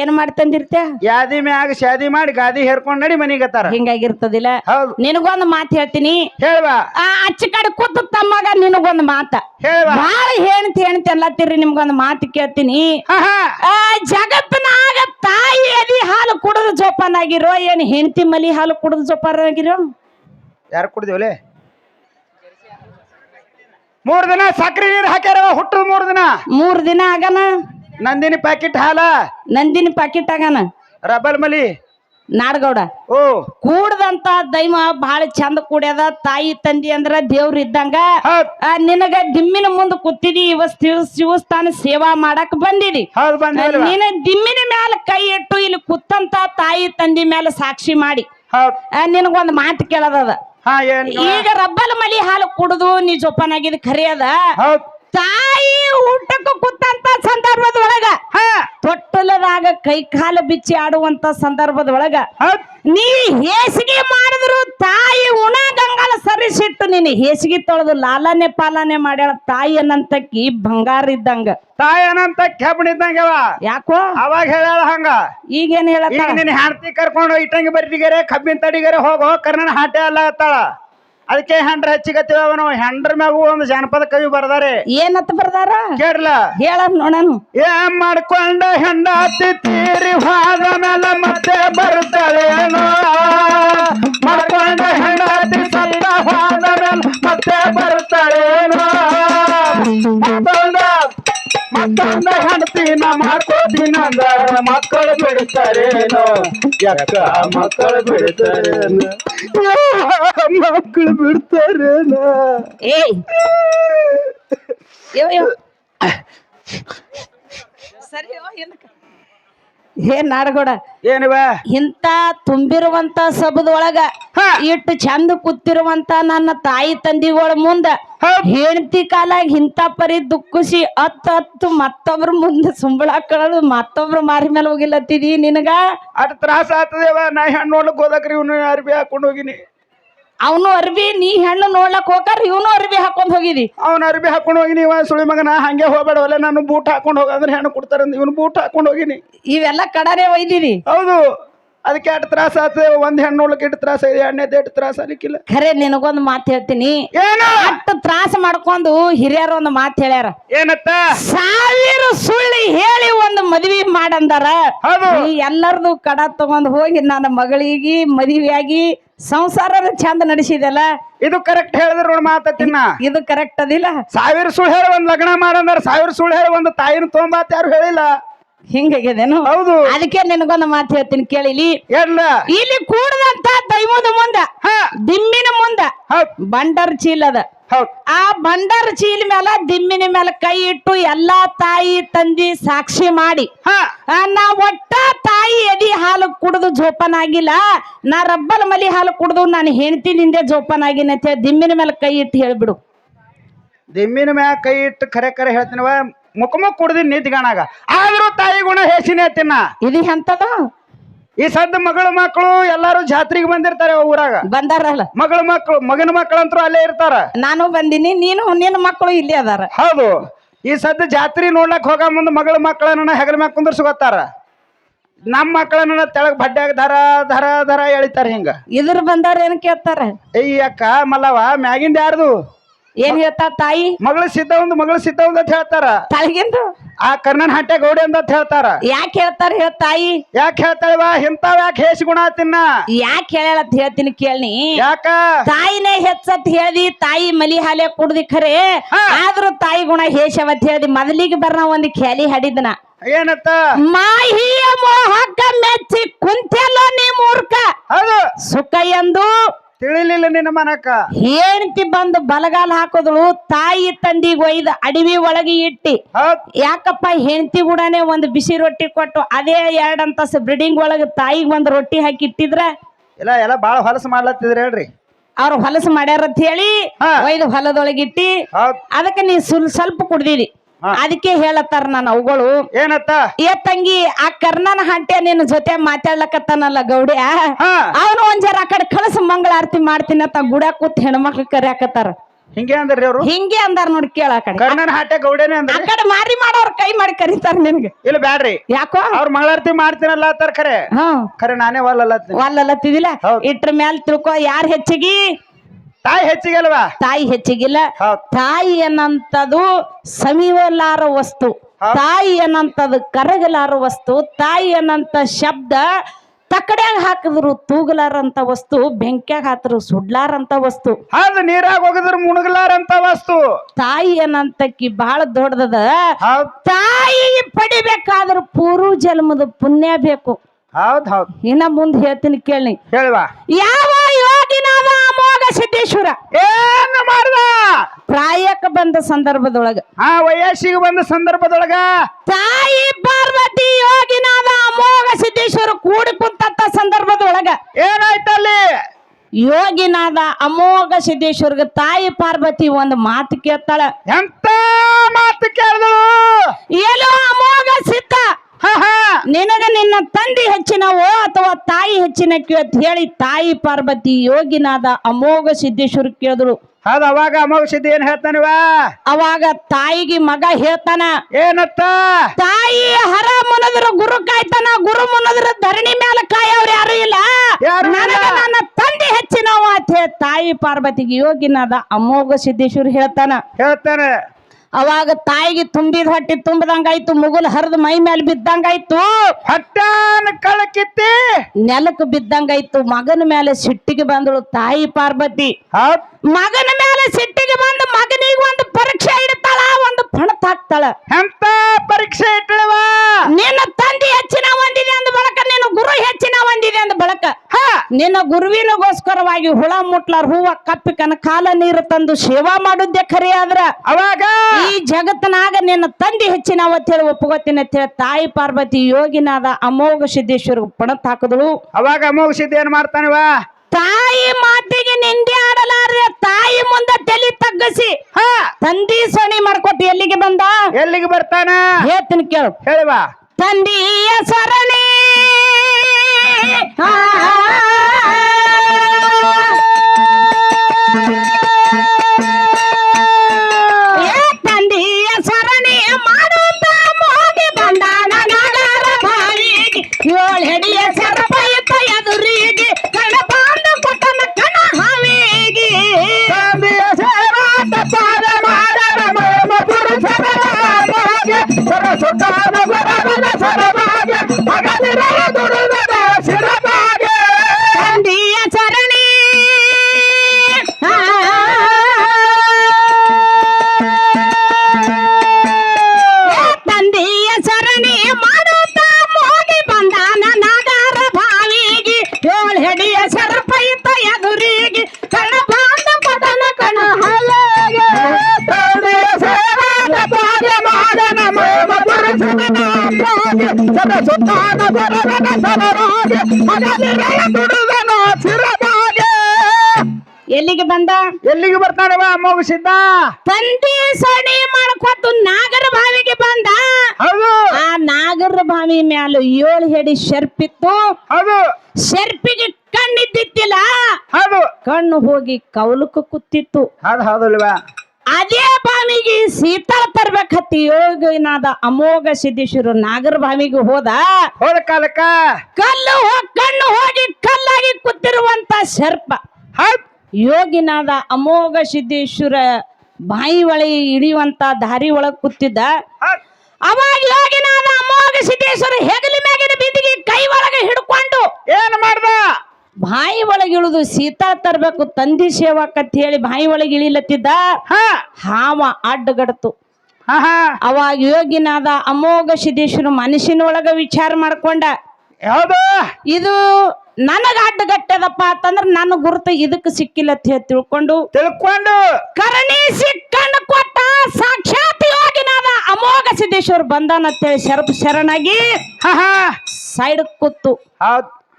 ಏನ್ ಮಾಡ್ತಂದಿರ್ತೆ ಯಾದಿ ಮ್ಯಾಗ ಶಾದಿ ಮಾಡಿ ಗಾದಿ ಹೇರ್ಕೊಂಡ್ ನಡಿ ಮನಿಗತ್ತಾರ ಹಿಂಗಾಗಿರ್ತದಿಲ್ಲ. ಹೌದು. ನಿನಗೊಂದು ಮಾತು ಹೇಳ್ತೀನಿ. ಹೇಳ್ವಾ. ಆ ಅಚ್ಚ ಕಡೆ ಕೂತು ತಮ್ಮಗ ನಿನಗೊಂದು ಮಾತ. ಹೇಳ್ವಾ. ಬಾಳ ಹೇಳ್ತಿ ಹೇಳ್ತಿ ಅಲ್ಲತ್ತಿರಿ ನಿಮ್ಗೊಂದು ಮಾತು ಕೇಳ್ತೀನಿ. ಆ ಜಗತ್ತಿನಾಗ ತಾಯಿ ಎದಿ ಹಾಲು ಕುಡಿದು ಜೋಪಾನಾಗಿರೋ ಏನ್ ಹೆಂಡತಿ ಮಲಿ ಹಾಲು ಕುಡಿದು ಜೋಪಾನಾಗಿರೋ? ಯಾರು ಕುಡ್ದೇವಲೇ? ಮೂರ್ ದಿನ ಸಕ್ರಿ ನೀರ್ ಹಾಕ್ಯಾರ ಹುಟ್ಟು ಮೂರ್ ದಿನ. ಮೂರ್ ದಿನ ಆಗನ? ನಂದಿನಿ ಪ್ಯಾಕೆಟ್ ಹಾಲ? ನಂದಿನಿ ಪಾಕಿಟ್ ಆಗನ? ರಬಲ್ ಮಲಿ? ನಾಡಗೌಡ. ಓ. ಕೂಡದಂತ ದೈವ ಬಹಳ ಚಂದ ಕೂಡ್ಯದ. ತಾಯಿ ತಂದಿ ಅಂದ್ರ ದೇವ್ರ ಇದ್ದಂಗ. ಹೌದ್. ಆ, ನಿನಗ ದಿಮ್ಮಿನ ಮುಂದ ಕೂತಿದಿ ಇವ ಶಿವ ಶಿವಸ್ಥಾನ ಸೇವಾ ಮಾಡಕ್ ಬಂದಿದಿ. ಹೌದ್ ಬಂದಿಲ್ವಾ ದಿಮ್ಮಿನ ಮ್ಯಾಲ ಕೈ ಇಟ್ಟು ಇಲ್ಲಿ ಕೂತಂತ ತಾಯಿ ತಂದಿ ಮ್ಯಾಲ ಸಾಕ್ಷಿ ಮಾಡಿ. ಹೌದ್. ಆ, ನಿನಗೊಂದ್ ಮಾತು ಕೇಳದದ. ಹಾ ಏನ್ ಈಗ ರಬ್ಬಲ್ ಮಲಿ ಹಾಲು ಕುಡಿದು ನೀ ಜೋಪಾನಾಗಿದ್ ಖರೆ ಅದ. ಹೌದ್. ತಾಯಿ ಊಟಕ್ಕೂ ಕೂತಂತ ಸಂದರ್ಭದೊಳಗ ತೊಟ್ಟಲದಾಗ ಕೈ ಕಾಲು ಬಿಚ್ಚಿ ಆಡುವಂತ ಸಂದರ್ಭದೊಳಗ ನೀ ಹೇಸಿಗೆ ಮಾಡಿದ್ರು ತಾಯಿ ಉಣ ಗಂಗಾಲ ಸರಿಸಿಟ್ಟು ನೀನು ಹೇಸಿಗೆ ತೊಳೆದು ಲಾಲನೆ ಪಾಲನೆ ಮಾಡ್ಯಾಳ ತಾಯಿ ಅನ್ನಂತಕ್ಕಿ ಬಂಗಾರ ಇದ್ದಂಗ. ತಾಯಿ ಅನಂತ ಕೆಬ್ಬಣ ಇದ್ದಂಗ ಯಾಕೋ? ಅವಾಗ ಹೇಳ ಹಂಗ. ಈಗೇನ್ ಹೇಳ ನಿನ್ನ ಹೆಂಡತಿ ಕರ್ಕೊಂಡು ಇಟ್ಟಂಗಿ ಬರ್ತಿಗೆರೆ ಕಬ್ಬಿನ ತಡಿಗೆರೆ ಹೋಗೋ ಕರ್ನಾಟಕ ಹಾಟೆ ಅಲ್ಲ ಅದಕ್ಕೆ ಹೆಂಡ್ರ ಹಚ್ಚಿಗತ್ತೀವ ಅವನು. ಹೆಂಡ್ರ ಮ್ಯಾಗು ಒಂದು ಜಾನಪದ ಕವಿ ಬರ್ದಾರೆ. ಏನತ್ತ ಬರ್ದಾರ? ಕೇಳಲ್ಲ ಹೇಳ ನೋಡನು ಏ ಮಾಡ್ಕೊಂಡ ಹೆಂಡತಿ ತೀರಿ ಹಾದ ಮೇಲೆ ಮತ್ತೆ ಬರ್ತಾಳೇನೋ ಮಾಡ್ಕೊಂಡ ಹೆಂಡತಿ ಸತ್ತ ಹಾದ ಮೇಲೆ ಮತ್ತೆ ಬರ್ತಾಳೇನೋ ಮತ್ತೊಂದ ಹೆಂಡತಿನ ಮಾಡ್ಕೋತೀನಿ ಅಂದಾರ ಮಕ್ಕಳು ಬಿಡ್ತಾರೇನೋ ಯಾಕ ಮಕ್ಕಳು ಬಿಡ್ತಾರೇನೋ ಮಕ್ಕಳು ಬಿಡ್ತಾರೇನೋ ಏಯ್! ಯೋ, ಯೋ. ಸರಿ ಏನಕ್ಕ? ಏ ನಾಡಗೋಡ. ಏನಿವ ಇಂತ ತುಂಬಿರುವಂತ ಸಬದೊಳಗ. ಇಟ್ಟು ಚಂದ ಕೂತಿರುವಂತ ನನ್ನ ತಾಯಿ ತಂದಿಗಳ ಮುಂದ. ಹೆಂಡತಿ ಕಾಲಾಗ ಇಂತ ಪರಿ ದುಃಖಿಸಿ ಹತ್ತು ಹತ್ತು ಮತ್ತೊಬ್ರ ಮುಂದೆ ಸುಂಬಳ ಕಳದು ಮತ್ತೊಬ್ರು ಮಾರಿ ಮೇಲೆ ಹೋಗಿಲ್ಲತ್ತಿದಿ ನಿನಗ? ಅಟ್ ತ್ರಾಸ ಆತದೇವ ನಾ ಹೆಣ್ಣು ನೋಡ್ಲಿಕ್ಕೆ ಹೋದಕ್ರಿ ಇವ್ನು ಅರ್ಬಿ ಹಾಕೊಂಡು ಹೋಗಿನಿ. ಅವನು ಅರ್ಬಿ ನೀ ಹೆಣ್ಣು ನೋಡ್ಲಕ್ ಹೋಗಾರ ಇವನು ಅರ್ಬಿ ಹಾಕೊಂಡ್ ಹೋಗಿದಿ. ಅವ್ನ ಅರ್ಬಿ ಹಾಕೊಂಡು ಹೋಗಿನಿ ಇವ ಸುಳಿ ಮಗನ ಹಂಗೆ ಹೋಗ್ಬೇಡ ಒಲೆ ನಾನು ಬೂಟ್ ಹಾಕೊಂಡು ಹೋಗ ಅಂದ್ರೆ ಹೆಣ್ಣು ಕೊಡ್ತಾರೆ ಇವನು ಬೂಟ್ ಹಾಕೊಂಡು ಹೋಗಿನಿ. ಇವೆಲ್ಲ ಕಡನೆ ಒಯ್ದಿದಿ. ಹೌದು. ಅದಕ್ಕೆ ಎಷ್ಟು ತ್ರಾಸ ಆತು. ಒಂದ್ ಹೆಣ್ಣು ನೋಡ್ಲಿಕ್ಕೆ ಇಟ್ಟು ತ್ರಾಸ ಇದೆ ಎಣ್ಣೆದ ಎಷ್ಟು ತ್ರಾಸ ಅಲಿಕ್ಕಿಲ್ಲ ಖರೆ ನಿನಗೊಂದು ಮಾತು ಹೇಳ್ತೀನಿ. ಏನು? ಅಷ್ಟು ತ್ರಾಸ ಮಾಡ್ಕೊಂಡು ಹಿರಿಯರು ಒಂದು ಮಾತು ಹೇಳ್ಯಾರ. ಏನತ್ತ? ಸಾವಿರ ಸುಳ್ಳಿ ಹೇಳಿ ಒಂದು ಮದ್ವಿ ಮಾಡಂದಾರ. ಹೌದು. ಈ ಎಲ್ಲರದು ಕಡ ತಗೊಂಡ್ ಹೋಗಿ ನನ್ನ ಮಗಳಿಗೆ ಮದುವೆಯಾಗಿ ಸಂಸಾರ ಚಂದ ನಡೆಸಿದಲ್ಲ. ಇದು ಕರೆಕ್ಟ್ ಹೇಳಿದ್ರು ನೋಡಿ ಮಾತತ್ತಿನ ಇದು ಕರೆಕ್ಟ್ ಅದಿಲ್ಲ. ಸಾವಿರ ಸುಳ್ಳು ಹೇಳಿ ಒಂದ್ ಲಗ್ನ ಮಾಡಂದ್ರ ಸಾವಿರ ಸುಳ್ಳು ಹೇಳಿ ಒಂದು ತಾಯಿನ ತೊಂಬಾತ್ ಯಾರು ಹೇಳಿಲ್ಲ. ಹಿಂಗಾಗ್ಯದೇನು? ಹೌದು. ಅದಕ್ಕೆ ನಿನಗೊಂದು ಮಾತು ಹೇಳ್ತೀನಿ ಕೇಳಿಲಿ ಎಲ್ಲ. ಇಲ್ಲಿ ಕೂಡದಂತ ದೈವದ ಮುಂದ ಹಾ. ದಿಮ್ಮಿನ ಮುಂದ ಬಂಡರ್ ಚೀಲದ ಅದ. ಆ ಬಂಡರ್ ಚೀಲ ಮೇಲೆ ದಿಮ್ಮಿನ ಮೇಲೆ ಕೈ ಇಟ್ಟು ಎಲ್ಲಾ ತಾಯಿ ತಂದಿ ಸಾಕ್ಷಿ ಮಾಡಿ ನಾ ಒಟ್ಟ ತಾಯಿ ಎದಿ ಹಾಲು ಕುಡಿದು ಜೋಪಾನಾಗಿಲ್ಲ ನಾ ರಬ್ಬಲ್ ಮಲಿ ಹಾಲು ಕುಡಿದು ನಾನು ಜೋಪಾನ ಆಗಿನ ಅಂತ ಹೇಳಿ ದಿಮ್ಮಿನ ಮೇಲೆ ಕೈ ಇಟ್ಟು ಹೇಳ್ಬಿಡು. ದಿಮ್ಮಿನ ಮ್ಯಾಲ ಕೈ ಇಟ್ಟು ಖರೆ ಖರೆ ಹೇಳ್ತೀನವ ಮುಖ ಕುಡ್ದಿ ನಿಂತ್ಗಣಾಗ ಆದ್ರೂ ತಾಯಿ ಗುಣ ಹೇಸಿನ ತಿನ್ನ. ಇದು ಎಂತದ? ಈ ಸದ್ದ ಮಗಳ ಮಕ್ಕಳು ಎಲ್ಲಾರು ಜಾತ್ರೆಗೆ ಬಂದಿರ್ತಾರೆ ಊರಾಗ. ಬಂದಾರಲ್ಲ. ಮಗಳ ಮಕ್ಕಳು ಮಗನ ಮಕ್ಕಳಂತರೂ ಅಲ್ಲೇ ಇರ್ತಾರ. ನಾನು ಬಂದಿನಿ ನೀನು ನಿನ್ನ ಮಕ್ಕಳು ಇಲ್ಲಿ ಅದಾರ. ಹೌದು. ಈ ಸದ್ದ ಜಾತ್ರೆ ನೋಡ್ಲಕ್ ಹೋಗ ಮುಂದೆ ಮಗಳ ಮಕ್ಕಳನ್ನ ಹೆಗಲ ಮ್ಯಾಗ ಕುಂದರ್ಸ್ಕೊತಾರ ನಮ್ಮ ಮಕ್ಕಳನ್ನ ತೆಳಗ್ ಬಡ್ಡ್ಯಾಗ ಧರ ಧರ ಧರ ಎಳಿತಾರ ಹಿಂಗ. ಇದ್ರ ಬಂದಾರ ಏನ್ ಕೇಳ್ತಾರ? ಏಯ್ ಅಕ್ಕ ಮಲ್ಲವ ಮ್ಯಾಗಿಂದ ಯಾರ್ದು? ಏನ್ ಹೇಳ್ತಾ ತಾಯಿ? ಮಗಳು ಸಿದ್ಧ ಒಂದು ಮಗಳು ಸಿದ್ಧ ಒಂದು ಅಂತ ಹೇಳ್ತಾರ. ತಳಗಿಂದು ಆ ಕರ್ಣನ ಹಟ್ಟೆ ಗೌಡಿ ಅಂತ ಹೇಳ್ತಾರ. ಯಾಕೆ ಹೇಳ್ತಾರ ಹೇಳ ತಾಯಿ? ಯಾಕೆ ಹೇಳ್ತಾಳವ ಇಂತಾವ ಯಾಕೆ ಹೇಸಿ ಗುಣ ತಿನ್ನ ಯಾಕೆ ಅಂತ ಹೇಳ್ತೀನಿ ಕೇಳಿ ಯಾಕ? ತಾಯಿನೇ ಹೆಚ್ಚತ್ ಹೇಳ್ದಿ ತಾಯಿ ಮಲಿ ಹಾಲೆ ಕುಡ್ದಿ ಖರೆ. ಆದ್ರೂ ತಾಯಿ ಗುಣ ಹೇಶವತ್ ಹೇಳ್ದಿ ಮೊದಲಿಗೆ ಬರ್ನ ಒಂದ್ ಖ್ಯಾಲಿ ಹಾಡಿದ್ನ. ಏನತ್ತ? ಮಾಹಿಯ ಮೋಹಕ್ಕ ಮೆಚ್ಚಿ ಕುಂತೆಲ್ಲೋ ನೀ ಮೂರ್ಖ. ಸುಖ ಎಂದು ತಿಳಿಲಿಲ್ಲ ನಿನ್ನ ಮನಕ ಹೆಂಡತಿ ಬಂದು ಬಲಗಾಲ ಹಾಕಿದಳು ತಾಯಿ ತಂದಿಗೆ ಒಯ್ದ ಅಡವಿ ಒಳಗೆ ಇಟ್ಟಿ. ಹೌದ್. ಯಾಕಪ್ಪ ಹೆಂಡತಿ ಕೂಡನೆ ಒಂದು ಬಿಸಿ ರೊಟ್ಟಿ ಕೊಟ್ಟು ಅದೇ ಎರಡ್ ಅಂತಸ್ತು ಬ್ರಿಡಿಂಗ್ ಒಳಗೆ ತಾಯಿಗೆ ಒಂದು ರೊಟ್ಟಿ ಹಾಕಿ ಇಟ್ಟಿದ್ರ? ಇಲ್ಲ ಎಲ್ಲ ಬಾಳ ಹೊಲಸು ಮಾಡ್ಲತ್ತಿದ್ರಿ ಹೇಳ್ರಿ. ಅವ್ರು ಹೊಲಸು ಮಾಡ್ಯಾರ ಅಂತ ಹೇಳಿ ಹಾ. ಒಯ್ದು ಹೊಲದೊಳಗಿಟ್ಟಿ ಹೌದ್. ಅದಕ್ಕೆ ನೀ ಸುಲ್ ಸ್ವಲ್ಪ ಕುಡ್ದಿದಿ. ಅದಕ್ಕೆ ಹೇಳತ್ತಾರ ನಾನು ಅವುಗಳು. ಏನತ್ತ? ಏ ತಂಗಿ ಆ ಕರ್ಣನ ಹಂಟೆ ನಿನ್ನ ಜೊತೆ ಮಾತಾಡ್ಲಕತ್ತಾನಲ್ಲ ಗೌಡ್ಯ? ಹಾ. ಅವನು ಒಂದ್ ಜರ ಆ ಕಡೆ ಕಳಸ ಮಂಗಳಾರತಿ ಮಾಡ್ತೀನಿ ಅಂತ ಗುಡ ಕೂತ್ ಹೆಣ್ಮಕ್ಳು ಕರ್ಯಾಕತ್ತಾರ. ಹಿಂಗೆ ಅಂದ್ರಿ ಅವರು? ಹಿಂಗೆ ಅಂದಾರ ನೋಡಿ ಕೇಳ ಆ ಕಡೆ. ಕರ್ನನ್ ಹಟ್ಟೆ ಗೌಡೇನೆ ಆ ಅಂದ್ರಿ ಕಡೆ ಮಾರಿ ಮಾಡೋರ್ ಕೈ ಮಾಡಿ ಕರೀತಾರ ನಿನ್ಗೆ. ಇಲ್ಲ ಬ್ಯಾಡ್ರಿ. ಯಾಕೋ? ಅವ್ರ ಮಂಗಳಾರತಿ ಮಾಡ್ತೀನಲ್ಲ ಅತ್ತಾರ ಖರೆ. ಹ್ಮ್. ಖರೆ ನಾನೇ ಒಲ್ಲತ್ತೀನಿ ಒಲ್ಲತ್ತಿದಿಲ್ಲ ಹೌದ್. ಇಟ್ರ ಮ್ಯಾಲ್ ತಿಳ್ಕೊ ಯಾರ್ ಹೆಚ್ಚಿಗಿ ತಾಯಿ ಹೆಚ್ಚಿಗೆಲ್ವಾ ತಾಯಿ ಹೆಚ್ಚಿಗಿಲ್ಲ. ತಾಯಿ ಅನ್ನಂತದು ಸಮೀವಲಾರ ವಸ್ತು. ತಾಯಿ ಅನ್ನಂತದು ಕರಗಲಾರ ವಸ್ತು. ತಾಯಿ ಅನ್ನಂತ ಶಬ್ದ ತಕ್ಕಡ್ಯಾಗ ಹಾಕಿದ್ರು ತೂಗಲಾರಂತ ವಸ್ತು ಬೆಂಕ್ಯಾಗ ಹಾಕಿದ್ರು ಸುಡ್ಲಾರಂತ ವಸ್ತು. ಹೌದು ನೀರಾಗ ಹೋಗಿದ್ರು ಮುಣಗಲಾರಂತ ವಸ್ತು. ತಾಯಿ ಅನ್ನಂತಕ್ಕಿ ಬಹಳ ದೊಡ್ಡದ ತಾಯಿ ಪಡಿಬೇಕಾದ್ರ ಪೂರ್ವ ಜನ್ಮದ ಪುಣ್ಯ ಬೇಕು. ಹೌದ್ ಹೌದ್. ಇನ್ನ ಮುಂದೆ ಹೇಳ್ತೀನಿ ಕೇಳಿ ಹೇಳುವ ಯಾವ ಯೋಗಿನಾದ ಅಮೋಘ ಸಿದ್ದೇಶ್ವರ? ಏನ್ ಮಾಡ್ದ? ಪ್ರಾಯಕ್ಕೆ ಬಂದ ಸಂದರ್ಭದೊಳಗ. ಆ ವಯಸ್ಸಿಗೆ ಬಂದ ಸಂದರ್ಭದೊಳಗ? ತಾಯಿ ಪಾರ್ವತಿ ಯೋಗಿನಾದ ಅಮೋಘ ಸಿದ್ದೇಶ್ವರ ಕೂಡಿ ಕುಂತ ಸಂದರ್ಭದೊಳಗ. ಏನಾಯ್ತಲ್ಲಿ? ಯೋಗಿನಾದ ಅಮೋಘ ಸಿದ್ದೇಶ್ವರ್ಗ ತಾಯಿ ಪಾರ್ವತಿ ಒಂದು ಮಾತು ಕೇಳ್ತಾಳ. ಎಂತ ಮಾತು ಕೇಳಿದಳು? ಏನು ಅಮೋಘ ಸಿದ್ಧ. ನಿನಗ ನಿನ್ನ ತಂದೆ ಹೆಚ್ಚಿನವೋ ಅಥವಾ ತಾಯಿ ಹೆಚ್ಚಿನ ಅಂತ ಹೇಳಿ ತಾಯಿ ಪಾರ್ವತಿ ಯೋಗಿನಾದ ಅಮೋಘ ಸಿದ್ದೇಶ್ವರ ಕೇಳಿದ್ರು. ಹೌದು ಅವಾಗ ಅಮೋಘ ಸಿದ್ಧಿ ಏನ್ ಹೇಳ್ತಾನವ ಅವಾಗ ತಾಯಿಗೆ ಮಗ ಹೇಳ್ತಾನ ಏನತ್ತ? ತಾಯಿ ಹರ ಮುನದ್ರ ಗುರು ಕಾಯ್ತಾನ ಗುರು ಮುನದ್ರ ಧರಣಿ ಮೇಲೆ ಕಾಯವ್ರು ಯಾರು ಇಲ್ಲ. ಯಾರು ಇಲ್ಲ. ನನಗ ನನ್ನ ತಂದೆ ಹೆಚ್ಚಿನವ ಅಂತ ಹೇಳಿ ತಾಯಿ ಪಾರ್ವತಿಗೆ ಯೋಗಿನಾದ ಅಮೋಘ ಸಿದ್ದೇಶ್ವರ ಹೇಳ್ತಾನ. ಹೇಳ್ತಾನೆ. ಅವಾಗ ತಾಯಿಗೆ ತುಂಬಿದ ಹೊಟ್ಟಿ ತುಂಬದಂಗಾಯ್ತು ಮುಗುಲ್ ಹರಿದ ಮೈ ಮೇಲೆ ಬಿದ್ದಂಗಾಯ್ತು. ಹೊಟ್ಟಾನ ಕಳಕಿತ್ತಿ. ನೆಲಕ್ಕೆ ಬಿದ್ದಂಗಾಯ್ತು ಮಗನ ಮೇಲೆ ಸಿಟ್ಟಿಗೆ ಬಂದಳು ತಾಯಿ ಪಾರ್ವತಿ. ಮಗನ ಮೇಲೆ ಸಿಟ್ಟಿಗೆ ಬಂದು ಮಗನಿಗೆ ಒಂದು ಪರೀಕ್ಷೆ ಇಡ್ತಾಳ ಪಣತ್ ಹಾಕ್ತಾಳ ಎಂತ ಪರೀಕ್ಷೆ ಇಟ್ಟಳವ? ನಿನ್ನ ತಂದೆ ಹೆಚ್ಚಿನ ಒಂದಿದೆ ಅಂದ ಬಳಕ ನಿನ್ನ ಗುರು ಹೆಚ್ಚಿನ ಒಂದಿದೆ ಅಂದ ಬಳಕ. ಹ. ನಿನ್ನ ಗುರುವಿನಗೋಸ್ಕರವಾಗಿ ಹುಳ ಮುಟ್ಲಾರ ಹೂವ ಕಪ್ಪಿಕನ ಕಾಲ ನೀರು ತಂದು ಸೇವಾ ಮಾಡುದೇ ಖರೆ ಆದ್ರ. ಅವಾಗ? ಈ ಜಗತ್ತನಾಗ ನಿನ್ನ ತಂದೆ ಹೆಚ್ಚಿನ ಅವತ್ತೇಳಿ ಹೇಳಿ ಒಪ್ಪಗೋತೀನಿ ಅಂತ ಹೇಳಿ ತಾಯಿ ಪಾರ್ವತಿ ಯೋಗಿನಾದ ಅಮೋಘ ಸಿದ್ದೇಶ್ವರ ಪಣತ್ ಹಾಕಿದಳು ಅವಾಗ ಅಮೋಘ ಸಿದ್ಧ ಏನ್ ಮಾಡ್ತಾನಿವ? ತಾಯಿ ಮಾತಿಗೆ ನಿಂದೆ ಆಡಲಾರ್ದೆ ತಾಯಿ ಮುಂದೆ ತಲೆ ತಗ್ಗಿಸಿ. ಹ. ತಂದಿ ಸಣಿ ಮಾಡ್ಕೊಟ್ಟು ಎಲ್ಲಿಗೆ ಬಂದ? ಎಲ್ಲಿಗೆ ಬರ್ತಾನ? ಹೇಳ್ತೀನಿ ಕೇಳು. ಹೇಳುವ ತಂದೆಯ ಸರಣಿ. ಆ, Sarabaya, Agadi Rado, ಎಲ್ಲಿಗೆ ಬಂದ? ಎಲ್ಲಿಗೆ ಬರ್ತಾನವ ಅಮೋಘ ಸಿದ್ಧ ತಂದಿ ಸಣಿ ಮಾಡ್ಕೊತು ನಾಗರ ಬಾವಿಗೆ ಬಂದ. ಹೌದು. ಆ ನಾಗರ ಬಾವಿ ಮ್ಯಾಲ ಏಳು ಹೆಡಿ ಶರ್ಪಿತ್ತು. ಹೌದು. ಶರ್ಪಿಗೆ ಕಣ್ಣಿದ್ದಿತ್ತಿಲ್ಲ ಹೌದು. ಕಣ್ಣು ಹೋಗಿ ಕೌಲುಕು ಕುತ್ತಿತ್ತು ಹೌದು ಹೌದಲ್ವಾ ಅದೇ ಬಾವಿಗೆ ಶೀತಳ ತರ್ಬೇಕತ್ತಿ ಯೋಗಿನಾದ ಅಮೋಘ ಸಿದ್ದೇಶ್ವರ ನಾಗರ ಬಾವಿಗೆ ಹೋದ. ಹೋದ ಕಾಲಕ್ಕ. ಕಲ್ಲು ಹೋಗ್ ಕಣ್ಣು ಹೋಗಿ ಕಲ್ಲಾಗಿ ಕೂತಿರುವಂತ ಸರ್ಪ ಯೋಗಿನಾದ ಅಮೋಘ ಸಿದ್ದೇಶ್ವರ ಬಾಯಿ ಒಳಗೆ ಇಳಿಯುವಂತ ದಾರಿ ಒಳಗ್ ಕೂತಿದ್ದ. ಅವಾಗ ಯೋಗಿನಾದ ಅಮೋಘ ಸಿದ್ದೇಶ್ವರ ಹೆಗಲಿ ಮ್ಯಾಗಿನ ಬಿಂದಿಗೆ ಕೈ ಒಳಗೆ ಹಿಡ್ಕೊಂಡು ಏನ್ ಮಾಡ್ದ? ಬಾಯಿ ಒಳಗೆ ಇಳಿದು ಸೀತಾ ತರಬೇಕು ತಂದಿ ಸೇವಾಕತ್ ಹೇಳಿ ಬಾಯಿ ಒಳಗೆ ಇಳಿಲತ್ತಿದ್ದ ಹಾ. ಹಾವ ಅಡ್ಡಗಡ್ತು. ಅವಾಗ ಯೋಗಿನಾದ ಅಮೋಘ ಸಿದ್ದೇಶ್ವರ ಮನಸ್ಸಿನ ಒಳಗ ವಿಚಾರ ಮಾಡ್ಕೊಂಡ ಇದು ನನಗ ಅಡ್ಡಗಟ್ಟದಪ್ಪ ಅಂತಂದ್ರ ನನ್ನ ಗುರುತು ಇದಕ್ಕೆ ಸಿಕ್ಕಿಲ್ಲ ಅಂತ ಹೇಳಿ ತಿಳ್ಕೊಂಡು ತಿಳ್ಕೊಂಡು. ಕರಣಿ ಸಿಕ್ಕಂಡು ಕೊಟ್ಟ ಸಾಕ್ಷಾತ್ ಯೋಗಿನಾದ ಅಮೋಘ ಸಿದ್ದೇಶ್ವರ್ ಬಂದಾನ ಅಂತೇಳಿ ಶರಪ್ ಶರಣಾಗಿ ಸೈಡ್ ಕೂತು.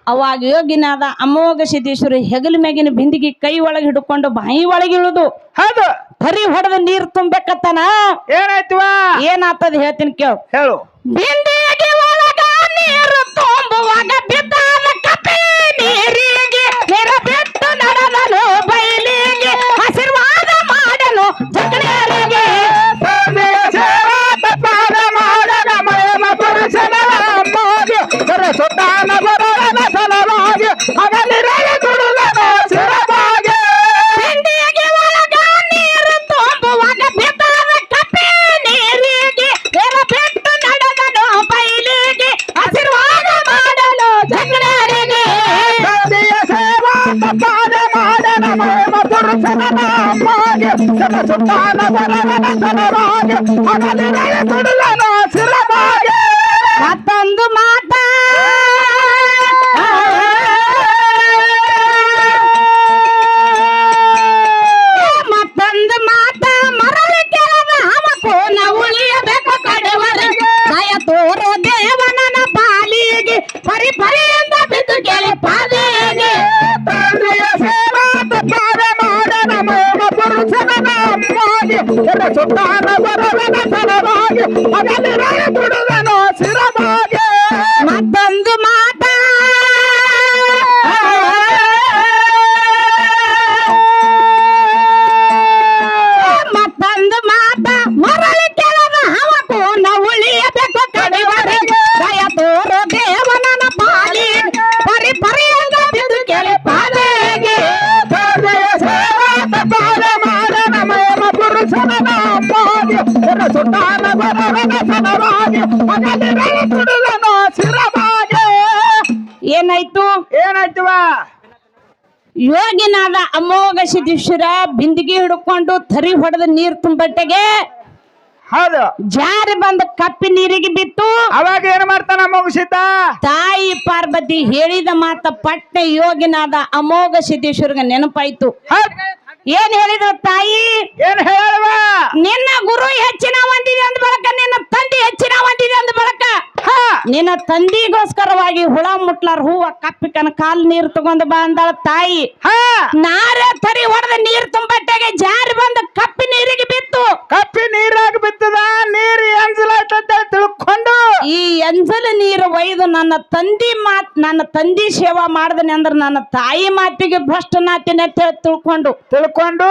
ಅವಾಗ ಯೋಗಿನಾದ ಅಮೋಘ ಸಿದ್ದೇಶ್ವರಿ ಹೆಗಲ ಮ್ಯಾಗಿನ ಬಿಂದಿಗೆ ಕೈ ಒಳಗೆ ಹಿಡ್ಕೊಂಡು ಬಾಯಿ ಒಳಗೆ ಇಳುದು. ಹೌದು. ಹರಿ ಹೊಡೆದ ನೀರ್ ತುಂಬಬೇಕತ್ತನ ಏನಾಯ್ತವ ಏನಾತದ ಹೇಳ್ತೀನಿ ಕೇಳು. ಹೇಳು. ಬಿಂದಿಗೆ ಒಳಗ ನೀರು ತುಂಬುವಾಗ ಬಿದ್ದಾದ ಮತ್ತೊಂದು ಮತ್ತೊಂದು ಏನಾಯ್ತು? ಏನಾಯ್ತವ? ಯೋಗಿನಾದ ಅಮೋಘ ಸಿದ್ದೇಶ್ವರ ಬಿಂದಿಗೆ ಹಿಡ್ಕೊಂಡು ತರಿ ಹೊಡೆದ ನೀರ್ ತುಂಬಟ್ಟೆಗೆ ಹೌದು. ಜಾರಿ ಬಂದ ಕಪ್ಪಿ ನೀರಿಗೆ ಬಿತ್ತು. ಅವಾಗ ಏನ್ ಮಾಡ್ತಾನ ಮುಗಿಸಿದ್ದ ತಾಯಿ ಪಾರ್ವತಿ ಹೇಳಿದ ಮಾತ ಪಟ್ಟೆ ಯೋಗಿನಾದ ಅಮೋಘ ಸಿದ್ದೇಶ್ವರ್ಗ ನೆನಪಾಯ್ತು. ಹೌದ್. ಏನ್ ಹೇಳಿದ್ರು ತಾಯಿ? ಏನ್ ಹೇಳುವ ನಿನ್ನ ಗುರು ಹೆಚ್ಚಿನ ಒಂದಿದೆ ಅಂದ ಬಳಕ ನಿನ್ನ ತಂದೆ ಹೆಚ್ಚಿನ ಒಂದಿದೆ ಅಂದ ಬಳಕ. ಹಾ. ನಿನ್ನ ತಂದಿಗೋಸ್ಕರವಾಗಿ ಹುಳ ಮುಟ್ಲಾರ ಹೂವ ಕಪ್ಪಿಕನ ಕಾಲ್ ನೀರ್ ತಗೊಂಡ್ ಬಂದಳ ತಾಯಿ. ನಾರ ತರಿ ಹೊಡೆದ ನೀರ್ ತುಂಬಟ್ಟೆಗೆ ಜಾರಿ ಬಂದ ಕಪ್ಪಿ ನೀರಿಗೆ ಬಿತ್ತು. ಕಪ್ಪಿ ನೀರಾಗ ಬಿತ್ತದ? ನೀರು ಎಂಜಲಾಯ್ತಂತ ತಿಳ್ಕೊಂಡು. ಈ ಎಂಜಲ ನೀರು ಒಯ್ದು ನನ್ನ ತಂದಿ ಮಾತ್ ನನ್ನ ತಂದಿ ಸೇವಾ ಮಾಡ್ದನೆ ಅಂದ್ರ ನನ್ನ ತಾಯಿ ಮಾತಿಗೆ ಭ್ರಷ್ಟನಾತಿನ ತಿಳ್ಕೊಂಡು. ತಿಳ್ಕೊಂಡು ತಿಳ್ಕೊಂಡು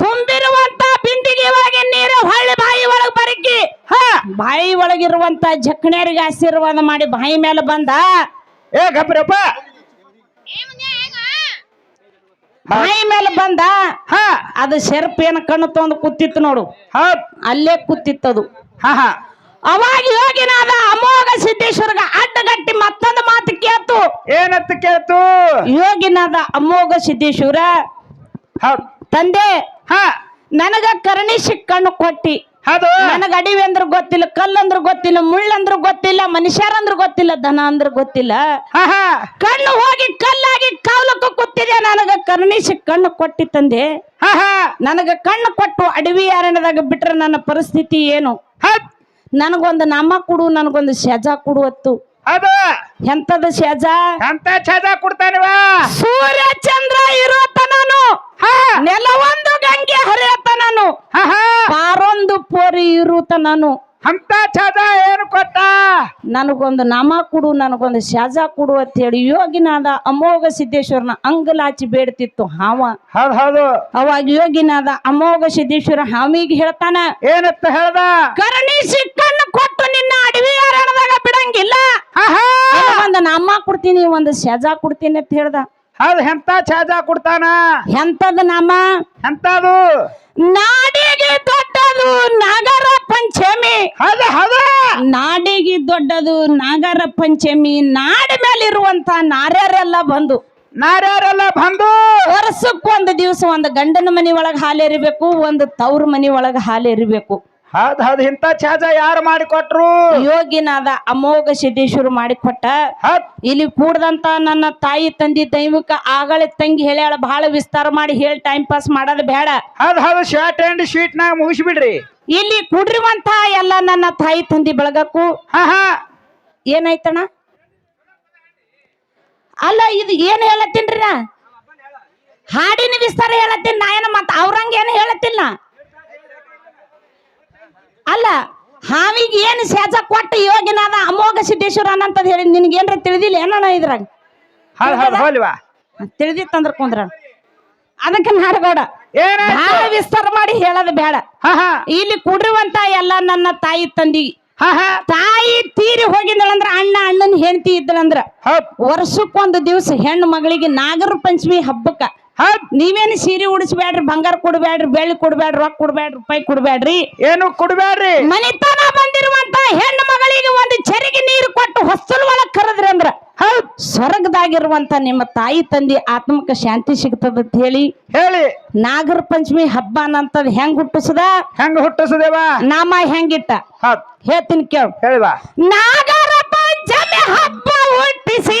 ತುಂಬಿರುವಂತ ಬಿಂದಿಗೆ ಒಳಗೆ ನೀರು ಹೊಳ್ಳಿ ಬಾಯಿ ಒಳಗೆ ಬರಕಿ. ಹ ಬಾಯಿ ಒಳಗಿರುವಂತ ಜಕ್ಕಣ್ಯರಿಗೆ ಆಶೀರ್ವಾದ ಮಾಡಿ ಬಾಯಿ ಮೇಲೆ ಬಂದ. ಏ ಗಬ್ರಪ್ಪ ಬಾಯಿ ಮೇಲೆ ಬಂದ. ಹ. ಅದು ಶರ್ಪ್ ಏನ ಕಣ್ಣು ತೊಂದು ಕೂತಿತ್ತು ನೋಡು. ಹ ಅಲ್ಲೇ ಕೂತಿತ್ತದು. ಹ ಹಾ. ಅವಾಗ ಯೋಗಿನಾದ ಅಮೋಘ ಸಿದ್ದೇಶ್ವರಗ ಅಡ್ಡಗಟ್ಟಿ ಮತ್ತೊಂದು ಮಾತು ಕೇಳ್ತು. ಏನಂತ ಕೇಳ್ತು? ಯೋಗಿನಾದ ಅಮೋಘ ಸಿದ್ದೇಶ್ವರ ಹೌದ್. ತಂದೆ ಹಾ. ನನಗ ಕರ್ಣಿ ಕಣ್ಣು ಕೊಟ್ಟಿ. ಹೌದು. ನನಗ ಅಡಿವೆ ಅಂದ್ರೆ ಗೊತ್ತಿಲ್ಲ ಕಲ್ಲಂದ್ರ ಗೊತ್ತಿಲ್ಲ ಮುಳ್ಳಂದ್ರ ಗೊತ್ತಿಲ್ಲ ಮನುಷ್ಯರಂದ್ರ ಗೊತ್ತಿಲ್ಲ ದನ ಅಂದ್ರ ಗೊತ್ತಿಲ್ಲ. ಕಣ್ಣು ಹೋಗಿ ಕಲ್ಲಾಗಿ ಕಾವಲಕ್ಕ ಕೂತಿದೆ ನನಗ ಕರ್ಣಿ ಕಣ್ಣು ಕೊಟ್ಟಿ ತಂದೆ? ಹಾ ಹಾ. ನನಗ ಕಣ್ಣು ಕೊಟ್ಟು ಅಡವಿ ಅರಣ್ಯದಾಗ ಬಿಟ್ರೆ ನನ್ನ ಪರಿಸ್ಥಿತಿ ಏನು? ನನಗೊಂದು ನಮ್ಮ ಕೊಡು ನನಗೊಂದು ಸಜಾ ಕೊಡುವತ್ತು ಎಂತದ ಶೇಜ ಅಂತ ಛದ ಕೊಡ್ತಾನವ ಸೂರ್ಯ ಚಂದ್ರ ಇರೋತ ನಾನು ನೆಲವೊಂದು ಗಂಗೆ ಹರಿಯತ್ತ ನಾನು ಆರೊಂದು ಹಾ. ಪಾರೊಂದು ಪೋರಿ ಇರುತ್ತ ನಾನು ಅಂತ ಛದ ಏನು ಕೊಟ್ಟ? ನನಗೊಂದು ನಾಮ ಕೊಡು ನನಗೊಂದು ಶಾಜ ಕೊಡು ಅಂತ ಹೇಳಿ ಯೋಗಿನಾದ ಅಮೋಘ ಸಿದ್ದೇಶ್ವರನ ಅಂಗಲಾಚಿ ಬೇಡ್ತಿತ್ತು ಹಾವ. ಹೌದು ಹೌದು. ಅವಾಗ ಯೋಗಿನಾದ ಅಮೋಘ ಸಿದ್ದೇಶ್ವರ ಹಾವಿಗೆ ಹೇಳ್ತಾನ ಏನತ್ತ ಹೇಳ್ದ? ಕರಣಿ ಅಡವಿ ಅರಣದಾಗ ಬಿಡಂಗಿಲ್ಲ ಹಾ ಹಾ ಒಂದು ನಾಮ ಕೊಡ್ತೀನಿ ಒಂದು ಸಜಾ ಕೊಡ್ತೀನಿ ಅಂತ ಹೇಳ್ದ. ಅದ್ ಎಂತ ಚಾಜಾ ಕೊಡ್ತಾನ? ಎಂತದ ನಮ್ಮ ಎಂತದು? ನಾಡಿಗೆ ದೊಡ್ಡದು ನಾಗರ ಪಂಚಮಿ. ಹೌದ ಹೌದ. ನಾಡಿಗೆ ದೊಡ್ಡದು ನಾಗರ ಪಂಚಮಿ ನಾಡ ಮೇಲೆ ಇರುವಂತ ನಾರ್ಯಾರೆಲ್ಲ ಬಂದು. ನಾರ್ಯಾರೆಲ್ಲ ಬಂದು. ವರ್ಷಕ್ಕೊಂದು ದಿವಸ ಒಂದು ಗಂಡನ ಮನಿ ಒಳಗ ಹಾಲೆರಿಬೇಕು ಒಂದು ತವ್ರ ಮನಿ ಒಳಗ ಹಾಲೆರಿಬೇಕು ಹೌದ್ ಇಂತ ಚಾಜ ಯಾರು ಮಾಡಿಕೊಟ್ರು ಯೋಗಿನಾದ ಅಮೋಘ ಸಿದ್ದೇಶ್ವರ ಮಾಡಿಕೊಟ್ಟ ಇಲ್ಲಿ ಕೂಡದಂತ ನನ್ನ ತಾಯಿ ತಂದಿ ದೈವಕ್ಕ ಆಗಳ ತಂಗಿ ಹೇಳ್ಯಾಳ ಬಹಳ ವಿಸ್ತಾರ ಮಾಡಿ ಹೇಳಿ ಟೈಮ್ ಪಾಸ್ ಮಾಡೋದು ಬೇಡ. ಹೌದು ಶಾರ್ಟ್ ಅಂಡ್ ಶೀಟ್ ನಾಗ ಮುಗಿಸ್ಬಿಡ್ರಿ. ಇಲ್ಲಿ ಕುಡ್ರಿವಂತ ಎಲ್ಲ ನನ್ನ ತಾಯಿ ತಂದಿ ಬೆಳಗಕ್ಕು. ಹಾ ಹಾ. ಏನಾಯ್ತಣ್ಣ? ಅಲ್ಲ ಇದು ಏನ್ ಹೇಳತ್ತೀನ್ರಿ ನಾ? ಹಾಡಿನ ವಿಸ್ತಾರ ಹೇಳತ್ತೀನಿ ನಾ ಏನ ಮತ್ತ ಅವ್ರಂಗ ಏನು ಹೇಳತ್ತಿಲ್ಲ. ಅಲ್ಲ ಹಾವಿಗೆ ಏನು ಸೇಜ ಕೊಟ್ಟು ಯೋಗಿನಾದ ಅಮೋಘ ಸಿದ್ದೇಶ್ವರ ಅನ್ನಂತದ್ ಹೇಳಿ ನಿನ್ಗೇನ್ರ ತಿಳಿದಿಲ್ಲ ಏನಣ್ಣ ಇದ್ರಾಗ? ತಿಳಿದಿತ್ತಂದ್ರ ಕುಂದ್ರ. ಅದಕ್ಕೆ ನಾಡಬೇಡ ಬಹಳ ವಿಸ್ತಾರ ಮಾಡಿ ಹೇಳೋದು ಬೇಡ ಹಾ ಹಾ. ಇಲ್ಲಿ ಕುಡಿರುವಂತ ಎಲ್ಲ ನನ್ನ ತಾಯಿ ತಂದಿ. ಹಾ ಹಾ. ತಾಯಿ ತೀರಿ ಹೋಗಿದ್ದಳಂದ್ರ ಅಣ್ಣ ಅಣ್ಣನ ಹೆಂಡತಿ ಇದ್ದಳಂದ್ರ. ವರ್ಷಕ್ಕೊಂದು ದಿವಸ ಹೆಣ್ಣು ಮಗಳಿಗೆ ನಾಗರ ಪಂಚಮಿ ಹಬ್ಬಕ್ಕ ಹೌದ್. ನೀವೇನು ಸೀರೆ ಉಡಿಸ್ಬೇಡ್ರಿ ಬಂಗಾರ ಕೊಡ್ಬೇಡ್ರಿ ಬೆಳ್ಳಿ ಕೊಡ್ಬೇಡ್ರಿ ರೊಕ್ಕ ಕೊಡ್ಬೇಡ್ರಿ ರೂಪಾಯಿ ಕೊಡ್ಬೇಡ್ರಿ. ಏನು ಕೊಡ್ಬೇಡ್ರಿ? ಮನಿತನ ಬಂದಿರುವಂತ ಹೆಣ್ಣು ಮಗಳಿಗೆ ಒಂದು ಚರಿಗೆ ನೀರು ಕೊಟ್ಟು ಹೊಸಲು ಒಳಗ್ ಕರೆದ್ರಿ ಅಂದ್ರ. ಹೌದ್. ಸ್ವರ್ಗದಾಗಿರುವಂತ ನಿಮ್ಮ ತಾಯಿ ತಂದೆ ಆತ್ಮಕ ಶಾಂತಿ ಸಿಗ್ತದ ಅಂತ ಹೇಳಿ. ಹೇಳಿ. ನಾಗರ ಪಂಚಮಿ ಹಬ್ಬ ಅನ್ನಂತದ್ ಹೆಂಗ್ ಹುಟ್ಟಿಸದ? ಹೆಂಗ್ ಹುಟ್ಟಿಸದೇವ? ನಾಮ ಹೆಂಗಿಟ್ಟ? ಹೌದ್. ಹೇಳ್ತೀನಿ ಕೇಳು. ಹೇಳಿವಾ ನಾಗರ ಪಂಚಮಿ ಹಬ್ಬ ಹುಟ್ಟಿಸಿ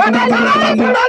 கடலோடு